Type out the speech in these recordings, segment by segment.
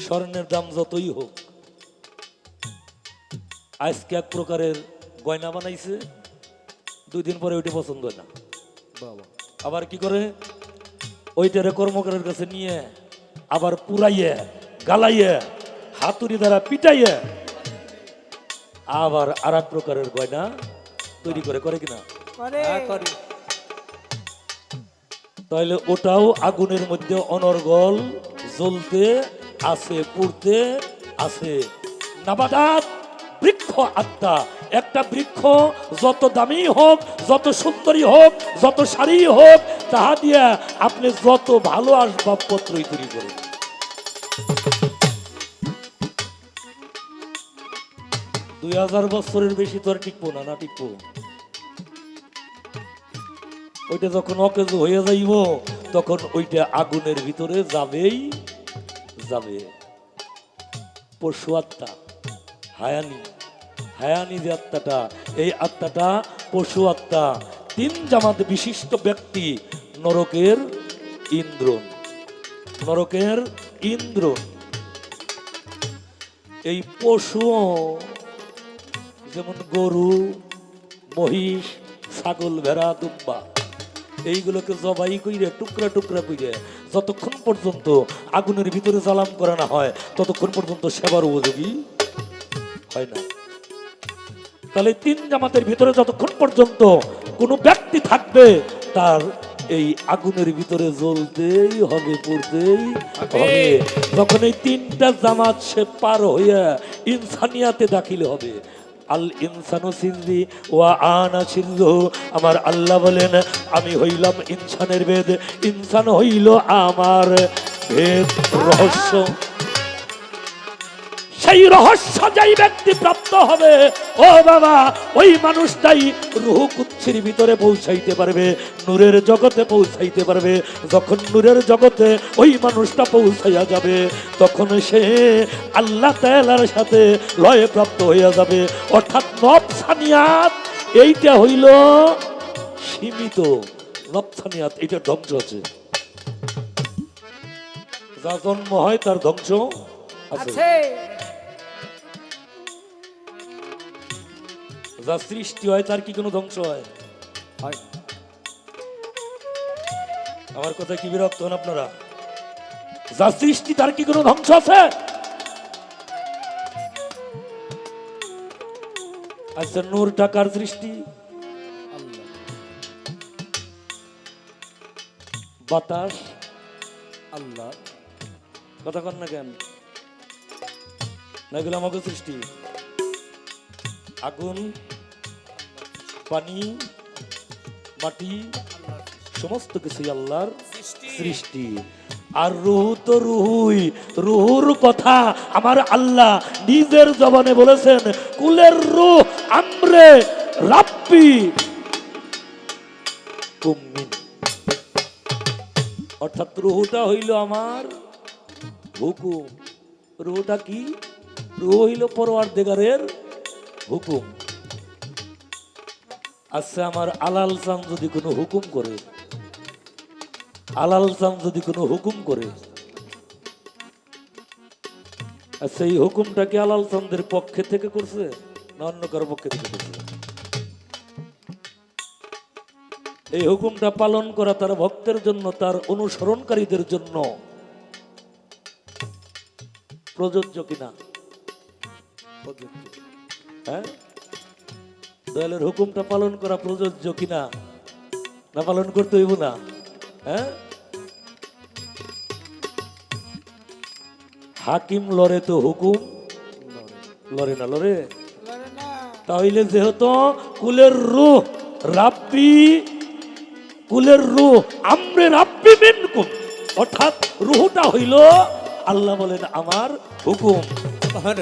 স্বর্ণের দাম যতই হোক আজকে এক প্রকারের গয়না বানাইছে দুই দিন পরে ওইটা পছন্দ হয় না। বাবা। আবার কি করে? ওইটারে কর্মকারের কাছে নিয়ে আবার পুরাইয়ে গালাইয়ে হাতুড়ি দ্বারা পিটাইয়ে আবার আর এক প্রকারের গয়না তৈরি করে করে কিনা? করে। হ্যাঁ তাহলে ওটাও আগুনের মধ্যে অনর্গল জ্বলতে আছে পুড়তে আছে নাবাদাত বৃক্ষ আত্মা। একটা বৃক্ষ যত দামি হোক, যত সুন্দরী হোক, যত সারি হোক, তাহা দিয়ে আপনি যত ভালো আসবাবপত্রই তৈরি করেন। দুই হাজার বছরের বেশি তো আর টিকবো না না টিকবো। ওইটা যখন অকেজ হয়ে যাইব, তখন ওইটা আগুনের ভিতরে যাবেই। যাবে। পশু আত্মা, হায়ানি হায়ানি যে আত্মাটা, এই আত্মাটা পশু আত্মা। তিন জামাত বিশিষ্ট ব্যক্তি, নরকের ইন্দ্রন। নরকের ইন্দ্রন। এই পশু, যেমন গরু, মহিষ, ছাগল, ভেড়া, দুম্বা, এইগুলোকে জবাই কইরে, টুকরা টুকরা কইরে যতক্ষণ পর্যন্ত আগুনের ভিতরে জ্বালাম করা না হয় ততক্ষণ পর্যন্ত সেবার উপযোগী হয় না। তাহলে তিন জামাতের ভিতরে যতক্ষণ পর্যন্ত কোনো ব্যক্তি থাকবে তার এই আগুনের ভিতরে জ্বলতেই হবে পড়তেই হবে। যখন এই তিনটা জামাত সে পার হইয়া ইনসানিয়াতে দাখিল হবে আল ইনসানু সিন্দি ওয়া আনা সিন্ধু। আমার আল্লাহ বলেন, আমি হইলাম ইনসানের বেদ। ইনসান হইল আমার ভেদ রহস্য। সেই রহস্য যেই ব্যক্তি প্রাপ্ত হবে, ও বাবা, ওই মানুষটাই রুহ কুচ্ছির ভিতরে পৌঁছাইতে পারবে, নূরের জগতে পৌঁছাইতে পারবে। যখন নূরের জগতে ওই মানুষটা পৌঁছাইয়া যাবে, তখন সে আল্লাহ তাআলার সাথে লয়ে প্রাপ্ত হইয়া যাবে। অর্থাৎ নবসানিয়াত, এইটা হইল সীমিত। নবসানিয়াত এটা ধ্বংস আছে। যা জন্ম হয় তার ধ্বংস আছে। যা সৃষ্টি হয় তার কি কোনো ধ্বংস হয়? হয়। আমার কথা কি বিরক্ত হন আপনারা? যা সৃষ্টি তার কি কোনো ধ্বংস আছে? আচ্ছা নূর টাকার সৃষ্টি? বাতাস? আল্লাহ। কথা কন না কেন? নাগুলো আমাকে সৃষ্টি। আগুন? পানি, মাটি, সমস্ত কিছুই আল্লাহর সৃষ্টি। আর রুহু তো রুহুই, রুহুর কথা আমার আল্লাহ নিজের জবানে বলেছেন, কুলের রুহ আমরে রাব্বি। কুম্মিন অর্থাৎ রুহুটা হইল আমার হুকুম। রুহুটা কি? রুহু হইল পরোয়ার দেগারের হুকুম। আচ্ছা আমার আলাল চান যদি কোনো হুকুম করে। আলাল চান যদি কোনো হুকুম করে। আচ্ছা এই হুকুমটা কি আলাল চান্দের পক্ষে থেকে করছে না অন্য কারও পক্ষে থেকে করছে? এই হুকুমটা পালন করা তার ভক্তের জন্য, তার অনুসরণকারীদের জন্য প্রযোজ্য কিনা? প্রযুক্তি হ্যাঁ? দয়ালের হুকুমটা পালন করা প্রযোজ্য কিনা? না পালন করতে হইব না? হ্যাঁ? হাকিম লড়ে তো হুকুম? লড়ে না লড়ে? তাহলে যেহেতু কুলের রুহ রাব্বি কুলের রুহ আমরে রাব্বি মিনকুম অর্থাৎ রুহটা হইল আল্লাহ বলেন আমার হুকুম।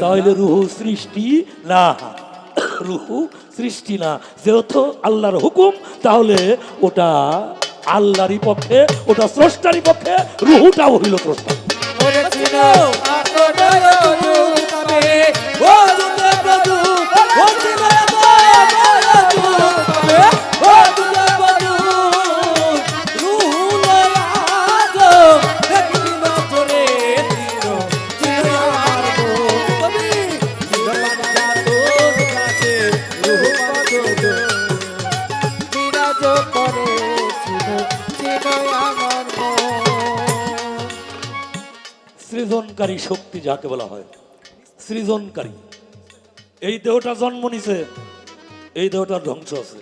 তাহলে রুহ সৃষ্টি না রুহু সৃষ্টি না। যেহেতু আল্লাহর হুকুম, তাহলে ওটা আল্লাহরই পক্ষে, ওটা স্রষ্টারই পক্ষে, রুহুটাও হইল স্রষ্টা। ও সৃজনকারী শক্তি যাকে বলা হয়, সৃজনকারী। এই দেহটা জন্ম নিছে, এই দেহটার ধ্বংস আছে।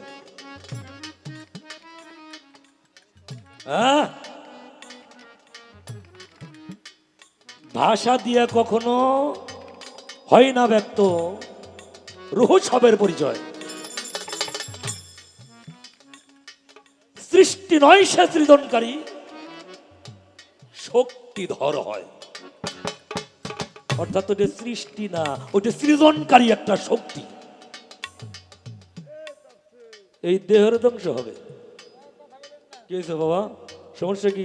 হ্যাঁ? ভাষা দিয়ে কখনো হয় না ব্যক্ত, রুহ সবের পরিচয়। সৃষ্টি নয় সে সৃজনকারী, শক্তিধর হয়। অর্থাৎ ওটা সৃষ্টি না, ওটা সৃজনকারী একটা শক্তি। এই দেহের ধ্বংস হবে। কি হয়েছে বাবা? সমস্যা কি?